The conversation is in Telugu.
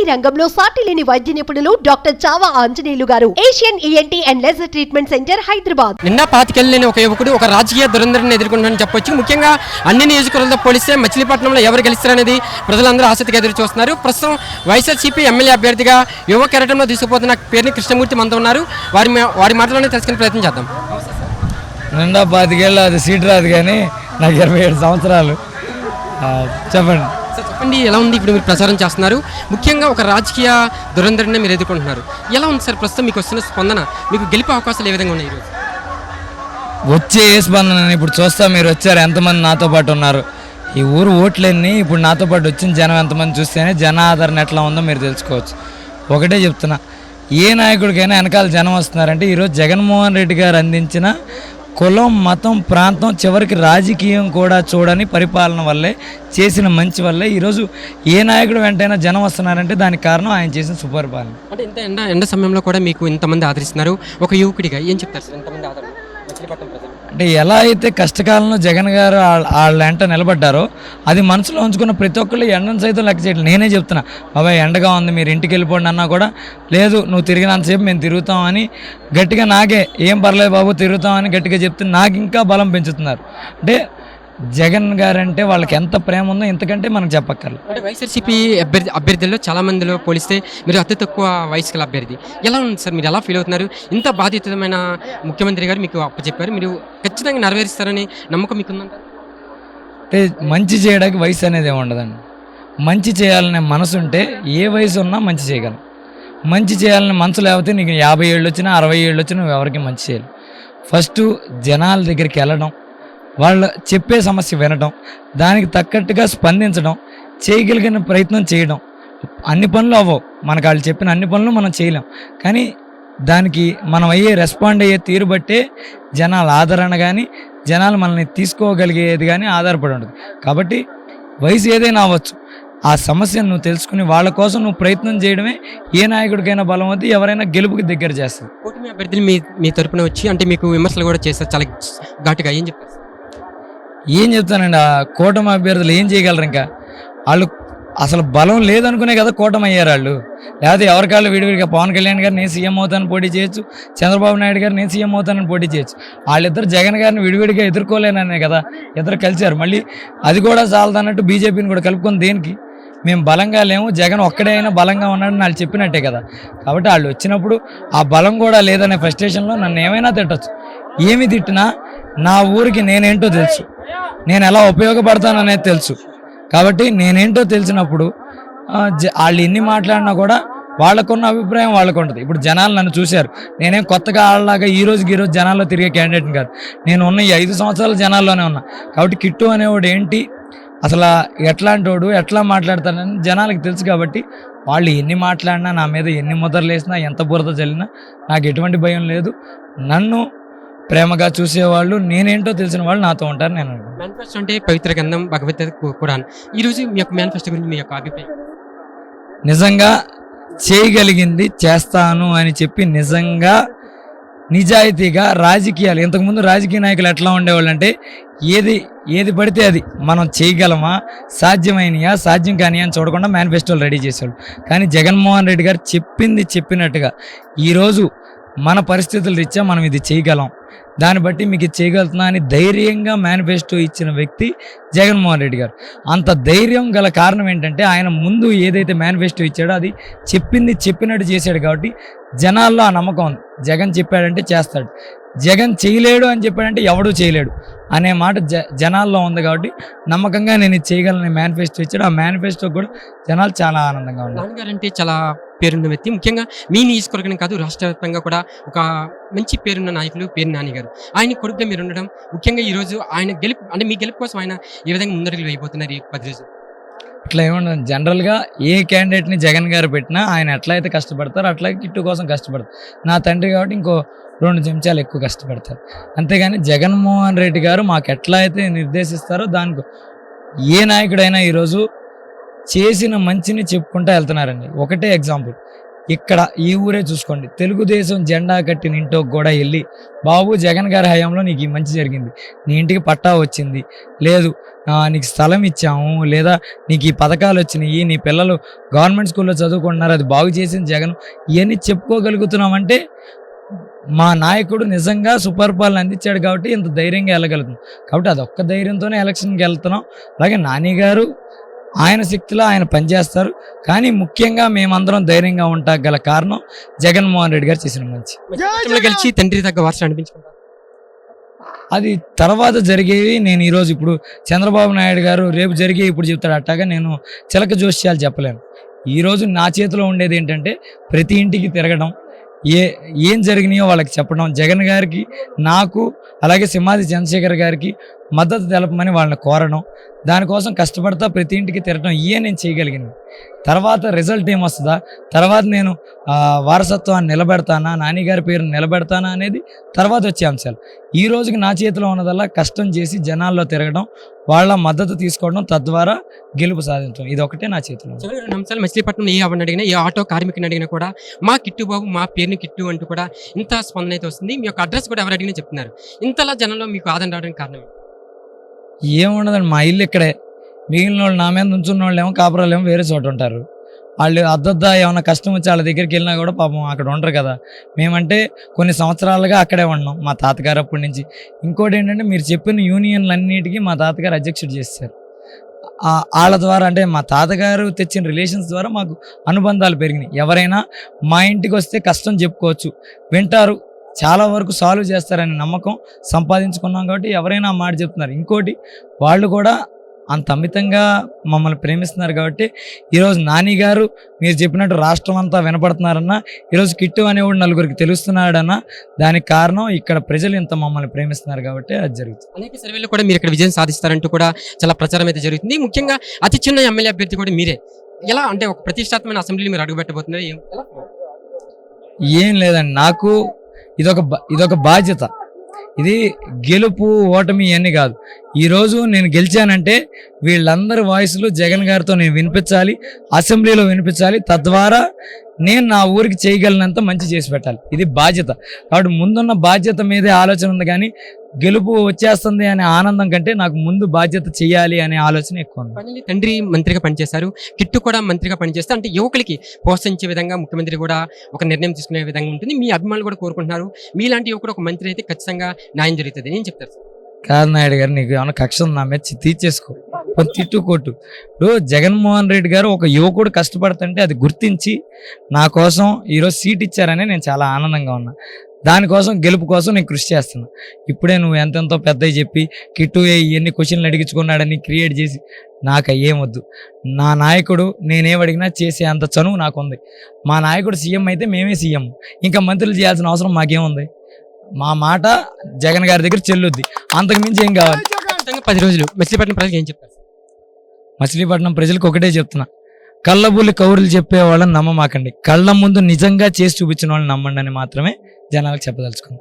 ఈఎన్టీ రంగంలో సాటి లేని వైద్య నిపుణులు డాక్టర్ చావా ఆంజనేయులు గారు. Asian ENT and laser treatment centre Hyderabad. నిన్న పాతికెళ్ళలేని ఒక యువకుడు ఒక రాజకీయ దురంధరాన్ని ఎదుర్కొంటారని చెప్పొచ్చు. ముఖ్యంగా అన్ని నియోజకవర్గాలతో పోలిస్తే మచిలీపట్నంలో ఎవరు గెలుస్తారనేది ప్రజలందరూ ఆసక్తిగా ఎదురు చూస్తున్నారు. ప్రస్తుతం వైఎస్ఆర్సీపీ ఎమ్మెల్యే అభ్యర్థిగా యువ కెరటంలో తీసుకుపోతున్న పేరుని కృష్ణమూర్తి మనతో ఉన్నారు. వారి వారి మాటలోనే తెలుసుకునే ప్రయత్నం చేద్దాం. నిండా పాతికేళ్ళు అది సీట్ రాదు కానీ నాకు ఇరవై ఏడు సంవత్సరాలు. చెప్పండి. సార్ చెప్పండి ఎలా ఉంది ఇప్పుడు మీరు ప్రచారం చేస్తున్నారు? ముఖ్యంగా ఒక రాజకీయ దురంధరాన్ని మీరు ఎదుర్కొంటున్నారు. ఎలా ఉంది సార్ ప్రస్తుతం మీకు వస్తున్న స్పందన? మీకు గెలిపే అవకాశాలు ఏ విధంగా ఉన్నాయి వచ్చే ఏ స్పందన ఇప్పుడు చూస్తా మీరు వచ్చారు ఎంతమంది నాతో పాటు ఉన్నారు? ఈ ఊరు ఓట్లన్నీ ఇప్పుడు నాతో పాటు వచ్చిన జనం ఎంతమంది చూస్తేనే జనాదరణ ఎట్లా ఉందో మీరు తెలుసుకోవచ్చు. ఒకటే చెప్తున్నా ఏ నాయకుడికైనా వెనకాల జనం వస్తున్నారంటే ఈరోజు జగన్మోహన్ రెడ్డి గారు అందించిన కులం మతం ప్రాంతం చివరికి రాజకీయం కూడా చూడని పరిపాలన వల్లే చేసిన మంచి వల్లే ఈరోజు ఏ నాయకుడు వెంటైనా జనం వస్తున్నారంటే దానికి కారణం ఆయన చేసిన సుపరిపాలన. అంటే ఇంత ఎండ ఎండ సమయంలో కూడా మీకు ఇంతమంది ఆదరిస్తున్నారు. ఒక యువకుడిగా ఏం చెప్తారు సార్ ఇంతమంది ఆదరణ? అంటే ఎలా అయితే కష్టకాలంలో జగన్ గారు వాళ్ళ- వాళ్ళ నిలబడ్డారో అది మనసులో ఉంచుకున్న ప్రతి ఒక్కళ్ళు ఎండను సైతం లెక్క చేయట్లేదు నేనే చెప్తున్నా బాబాయ్ ఎండగా ఉంది మీరు ఇంటికి వెళ్ళిపోండి అన్నా కూడా లేదు నువ్వు తిరిగినంతసేపు మేము తిరుగుతామని గట్టిగా నాకే ఏం పర్లేదు బాబు తిరుగుతామని గట్టిగా చెప్తే నాకు ఇంకా బలం పెంచుతున్నారు. అంటే జగన్ గారంటే వాళ్ళకి ఎంత ప్రేమ ఉందో ఇంతకంటే మనకు చెప్పక్కర్లేదు. అంటే వైఎస్ఆర్సీపీ అభ్యర్థి అభ్యర్థుల్లో చాలా మందిలో పోలిస్తే మీరు అతి తక్కువ వయసు గల అభ్యర్థి. ఎలా ఉంది సార్? మీరు ఎలా ఫీల్ అవుతున్నారు? ఇంత బాధితమైన ముఖ్యమంత్రి గారు మీకు అప్పచెప్పారు. మీరు ఖచ్చితంగా నెరవేరుస్తారని నమ్మకం మీకుందంటారు? అంటే మంచి చేయడానికి వయసు అనేది ఏమి ఉండదండి మంచి చేయాలనే మనసు ఉంటే ఏ వయసు ఉన్నా మంచి చేయగలం. మంచి చేయాలనే మనసు లేకపోతే నీకు యాభై ఏళ్ళు వచ్చినా అరవై ఏళ్ళు వచ్చినా నువ్వు ఎవరికి మంచి చేయాలి ఫస్ట్ జనాల దగ్గరికి వెళ్ళడం వాళ్ళు చెప్పే సమస్య వినడం దానికి తగ్గట్టుగా స్పందించడం చేయగలిగిన ప్రయత్నం చేయడం. అన్ని పనులు అవ్వవు. మనకు వాళ్ళు చెప్పిన అన్ని పనులు మనం చేయలేం. కానీ దానికి మనం అయ్యే రెస్పాండ్ అయ్యే తీరు బట్టే జనాల ఆదరణ కానీ జనాలు మనల్ని తీసుకోగలిగేది కానీ ఆధారపడి ఉంటుంది. కాబట్టి వయసు ఏదైనా అవ్వచ్చు. ఆ సమస్యను నువ్వు తెలుసుకుని వాళ్ళ కోసం నువ్వు ప్రయత్నం చేయడమే ఏ నాయకుడికైనా బలం అవుతుంది ఎవరైనా గెలుపుకి దగ్గర చేస్తుంది. కూటమి అభ్యర్థులు మీ మీ తరపున వచ్చి అంటే మీకు విమర్శలు కూడా చేస్తారు చాలా ఘాటుగా ఏం చెప్తారు ఏం చెప్తానండి? ఆ కూటమి అభ్యర్థులు ఏం చేయగలరు ఇంకా? వాళ్ళు అసలు బలం లేదనుకునే కదా కూటమి అయ్యారు వాళ్ళు. లేకపోతే ఎవరికాళ్ళు విడివిడిగా పవన్ కళ్యాణ్ గారు నేను సీఎం అవుతానని పోటీ చేయొచ్చు చంద్రబాబు నాయుడు గారు నేను సీఎం అవుతానని పోటీ చేయొచ్చు. వాళ్ళిద్దరు జగన్ గారిని విడివిడిగా ఎదుర్కోలేననే కదా ఇద్దరు కలిశారు. మళ్ళీ అది కూడా చాలదన్నట్టు బీజేపీని కూడా కలుపుకొని దేనికి? మేము బలంగా లేము జగన్ ఒక్కడే అయినా బలంగా ఉన్నాడని వాళ్ళు చెప్పినట్టే కదా. కాబట్టి వాళ్ళు వచ్చినప్పుడు ఆ బలం కూడా లేదనే ఫ్రస్ట్రేషన్లో నన్ను ఏమైనా తిట్టచ్చు. ఏమి తిట్టినా నా ఊరికి నేనేంటో తెలుసు. నేను ఎలా ఉపయోగపడతాననేది తెలుసు. కాబట్టి నేనేంటో తెలిసినప్పుడు జ- వాళ్ళు ఎన్ని మాట్లాడినా కూడా వాళ్ళకున్న అభిప్రాయం వాళ్ళకు ఉంటుంది ఇప్పుడు జనాలు నన్ను చూశారు. నేనేం కొత్తగా వాళ్ళలాగా ఈ రోజుకి ఈరోజు జనాల్లో తిరిగే క్యాండిడేట్ని కాదు. నేను ఉన్న ఈ ఐదు సంవత్సరాల జనాల్లోనే ఉన్నా. కాబట్టి కిట్టు అనేవాడు ఏంటి? అసలు ఎట్లాంటి వాడు ఎట్లా మాట్లాడతాడని జనాలకు తెలుసు కాబట్టి వాళ్ళు ఎన్ని మాట్లాడినా నా మీద ఎన్ని ముద్రలు వేసినా ఎంత బురద చల్లినా నాకు ఎటువంటి భయం లేదు. నన్ను ప్రేమగా చూసేవాళ్ళు నేనేంటో తెలిసిన వాళ్ళు నాతో ఉంటారు నేను. మేనిఫెస్టో అంటే పవిత్ర గ్రంథం భగవద్గీత కు- ఖురాన్ ఈ రోజు మీ యొక్క మేనిఫెస్టో గురించి మీ యొక్క అభిప్రాయం? నిజంగా చేయగలిగింది చేస్తాను అని చెప్పి నిజంగా నిజాయితీగా రాజకీయాలు ఇంతకుముందు రాజకీయ నాయకులు ఎట్లా ఉండేవాళ్ళు అంటే ఏది ఏది పడితే అది మనం చేయగలమా సాధ్యమైనయా సాధ్యం కానీ అని చూడకుండా మేనిఫెస్టోలు రెడీ చేసేవాళ్ళు. కానీ జగన్మోహన్ రెడ్డి గారు చెప్పింది చెప్పినట్టుగా ఈరోజు మన పరిస్థితుల రీత్యా మనం ఇది చేయగలం. దాన్ని బట్టి మీకు ఇది చేయగలుగుతున్నా అని ధైర్యంగా మేనిఫెస్టో ఇచ్చిన వ్యక్తి జగన్మోహన్ రెడ్డి గారు. అంత ధైర్యం గల కారణం ఏంటంటే ఆయన ముందు ఏదైతే మేనిఫెస్టో ఇచ్చాడో అది చెప్పింది చెప్పినట్టు చేశాడు కాబట్టి జనాల్లో ఆ నమ్మకం ఉంది. జగన్ చెప్పాడంటే చేస్తాడు. జగన్ చేయలేడు అని చెప్పాడంటే ఎవడూ చేయలేడు అనే మాట జ జనాల్లో ఉంది కాబట్టి నమ్మకంగా నేను ఇది చేయగలను మేనిఫెస్టో ఇచ్చాడు. ఆ మేనిఫెస్టో కూడా జనాలు చాలా ఆనందంగా ఉన్నారు. అంటే చాలా పేరున్న వ్యక్తి. ముఖ్యంగా మీ నియోజకవర్గం కాదు రాష్ట్ర వ్యాప్తంగా కూడా ఒక మంచి పేరున్న నాయకులు పేరు నాని గారు. ఆయన కొడుకుగా మీరు ఉండడం ముఖ్యంగా ఈ రోజు ఆయన గెలుపు అంటే మీ గెలుపు కోసం ఆయన ఏ విధంగా ముందడుగులు వేయబోతున్నారు ఈ పది రోజులు ఇట్లా ఏమన్నా జనరల్గా ఏ క్యాండిడేట్ని జగన్ గారు పెట్టినా ఆయన ఎట్లా అయితే కష్టపడతారో అట్లా కిట్టు కోసం కష్టపడతారు. నా తండ్రి కాబట్టి ఇంకో రెండు చెంచాలు ఎక్కువ కష్టపడతారు. అంతేగాని జగన్మోహన్ రెడ్డి గారు మాకు ఎట్లా అయితే నిర్దేశిస్తారో దానికి ఏ నాయకుడైనా ఈరోజు చేసిన మంచిని చెప్పుకుంటూ వెళ్తున్నారండి. ఒకటే ఎగ్జాంపుల్. ఇక్కడ ఈ ఊరే చూసుకోండి. తెలుగుదేశం జెండా కట్టిన ఇంటో కూడా వెళ్ళి బాబు జగన్ గారి హయాంలో నీకు ఈ మంచి జరిగింది. నీ ఇంటికి పట్టా వచ్చింది. లేదు నీకు స్థలం ఇచ్చాము. లేదా నీకు ఈ పథకాలు వచ్చినాయి. నీ పిల్లలు గవర్నమెంట్ స్కూల్లో చదువుకుంటున్నారు. అది బాగు చేసింది జగన్. ఇవన్నీ చెప్పుకోగలుగుతున్నామంటే మా నాయకుడు నిజంగా సుపరిపాలన అందించాడు కాబట్టి ఇంత ధైర్యంగా వెళ్ళగలుగుతున్నాం కాబట్టి అదొక్క ధైర్యంతోనే ఎలక్షన్కి వెళ్తున్నాం. అలాగే నాని గారు ఆయన శక్తిలో ఆయన పనిచేస్తారు. కానీ ముఖ్యంగా మేమందరం ధైర్యంగా ఉంటా గల కారణం జగన్మోహన్ రెడ్డి గారు చేసిన మంచి. గెలిచి తండ్రి తగ్గ వారసులు అనిపించుకుంటారు? అది తర్వాత జరిగేవి నేను ఈరోజు ఇప్పుడు చంద్రబాబు నాయుడు గారు రేపు జరిగే ఇప్పుడు చెప్తాడు అట్టాగా నేను చిలక జోష్యాలు చెప్పలేను. ఈరోజు నా చేతిలో ఉండేది ఏంటంటే ప్రతి ఇంటికి తిరగడం ఏ ఏం జరిగినాయో వాళ్ళకి చెప్పడం జగన్ గారికి నాకు అలాగే సింహాది చంద్రశేఖర్ గారికి మద్దతు తెలపమని వాళ్ళని కోరడం దానికోసం కష్టపడతా ప్రతి ఇంటికి తిరగడం ఇవే నేను చేయగలిగింది. తర్వాత రిజల్ట్ ఏమొస్తుందా? తర్వాత నేను వారసత్వాన్ని నిలబెడతానా? నాన్నగారి పేరు నిలబెడతానా అనేది తర్వాత వచ్చే అంశాలు. ఈ రోజుకి నా చేతిలో ఉన్నదల్లా కష్టం చేసి జనాల్లో తిరగడం వాళ్ళ మద్దతు తీసుకోవడం తద్వారా గెలుపు సాధించడం. ఇది ఒకటే నా చేతిలో రెండు అంశాలు మచిలీపట్నం ఏ ఎవరిని అడిగినా ఏ ఆటో కార్మికుని అడిగినా కూడా మా కిట్టు బాబు మా పేరుని కిట్టు అంటూ కూడా ఇంత స్పందన అయితే వస్తుంది. మీ యొక్క అడ్రస్ కూడా ఎవరు అడిగినా చెప్తున్నారు. ఇంతలా జనంలో మీకు ఆదరణ రావడానికి కారణం ఏముండదండి మా ఇల్లు ఇక్కడే. మిగిలిన వాళ్ళు నా మీద నుంచున్న వాళ్ళు ఏమో కాపురాలు ఏమో వేరే చోట ఉంటారు. వాళ్ళు అద్దద్దా ఏమైనా కష్టం వచ్చి వాళ్ళ దగ్గరికి వెళ్ళినా కూడా పాపం అక్కడ ఉండరు కదా. మేమంటే కొన్ని సంవత్సరాలుగా అక్కడే ఉన్నాం మా తాతగారు అప్పటి నుంచి. ఇంకోటి ఏంటంటే మీరు చెప్పిన యూనియన్లన్నిటికీ మా తాతగారు అధ్యక్షుడు చేస్తారు వాళ్ళ ద్వారా అంటే మా తాతగారు తెచ్చిన రిలేషన్స్ ద్వారా మాకు అనుబంధాలు పెరిగినాయి. ఎవరైనా మా ఇంటికి వస్తే కష్టం చెప్పుకోవచ్చు. వింటారు చాలా వరకు సాల్వ్ చేస్తారనే నమ్మకం సంపాదించుకున్నాం కాబట్టి ఎవరైనా మాట చెప్తున్నారు. ఇంకోటి వాళ్ళు కూడా అంత అమితంగా మమ్మల్ని ప్రేమిస్తున్నారు కాబట్టి ఈరోజు నాని గారు మీరు చెప్పినట్టు రాష్ట్రం అంతా వినపడుతున్నారన్న ఈరోజు కిట్టు అనేవాడు నలుగురికి తెలుస్తున్నాడన్న దానికి కారణం ఇక్కడ ప్రజలు ఇంత మమ్మల్ని ప్రేమిస్తున్నారు కాబట్టి అది జరుగుతుంది. అనేక సర్వేలో కూడా మీరు ఇక్కడ విజయం సాధిస్తారంటూ కూడా చాలా ప్రచారం అయితే జరుగుతుంది. ముఖ్యంగా అతి చిన్న ఎమ్మెల్యే అభ్యర్థి కూడా మీరే. ఎలా అంటే ఒక ప్రతిష్టాత్మక అసెంబ్లీలో మీరు అడుగుపెట్టబోతున్నారు? ఏం-? ఏం లేదండి. నాకు ఇదొక ఇదొక బాధ్యత. ఇది గెలుపు ఓటమి ఇవన్నీ కాదు. ఈరోజు నేను గెలిచానంటే వీళ్ళందరి వాయిస్లు జగన్ గారితో నేను వినిపించాలి అసెంబ్లీలో వినిపించాలి. తద్వారా నేను నా ఊరికి చేయగలిగినంత మంచి చేసి పెట్టాలి. ఇది బాధ్యత. కాబట్టి ముందున్న బాధ్యత మీదే ఆలోచన ఉంది కానీ గెలుపు వచ్చేస్తుంది అనే ఆనందం కంటే నాకు ముందు బాధ్యత చేయాలి అనే ఆలోచన ఎక్కువ ఉంది. తండ్రి మంత్రిగా పనిచేశారు. కిట్టు కూడా మంత్రిగా పనిచేస్తే అంటే యువకులకి ప్రోత్సహించే విధంగా ముఖ్యమంత్రి కూడా ఒక నిర్ణయం తీసుకునే విధంగా ఉంటుంది. మీ అభిమానులు కూడా కోరుకుంటున్నారు. మీలాంటి యువకుడు ఒక మంత్రి అయితే ఖచ్చితంగా న్యాయం జరుగుతుంది. ఏం చెప్తారు? కాదు నాయుడు గారు నీకు ఏమైనా కక్ష ఉంది? నా మీద తీర్చేసుకో. తిట్టుకోటు ఇప్పుడు జగన్మోహన్ రెడ్డి గారు ఒక యువకుడు కష్టపడుతుంటే అది గుర్తించి నా కోసం ఈరోజు సీట్ ఇచ్చారని నేను చాలా ఆనందంగా ఉన్నా. దానికోసం గెలుపు కోసం నేను కృషి చేస్తున్నా. ఇప్పుడే నువ్వు ఎంతెంతో పెద్దవి చెప్పి కిట్టు ఎన్ని క్వశ్చన్లు అడిగించుకున్నాడని క్రియేట్ చేసి నాకు ఏమొద్దు. నా నాయకుడు నేనేం అడిగినా చేసే అంత చనువు నాకుంది. మా నాయకుడు సీఎం అయితే మేమే సీఎం. ఇంకా మంత్రులు చేయాల్సిన అవసరం మాకేముంది? మా మాట జగన్ గారి దగ్గర చెల్లుద్ది. అంతకు మించి ఏం కావాలి? పది రోజులు. మెచ్చిపట్నం ప్రజలకు ఏం చెప్తారు మచిలీపట్నం ప్రజలకు ఒకటే చెప్తున్నా. కళ్ళబుల్లి కౌరులు చెప్పే వాళ్ళని నమ్మమాకండి. కళ్ళ ముందు నిజంగా చేసి చూపించిన వాళ్ళని నమ్మండి అని మాత్రమే జనాలకు చెప్పదలుచుకుంది.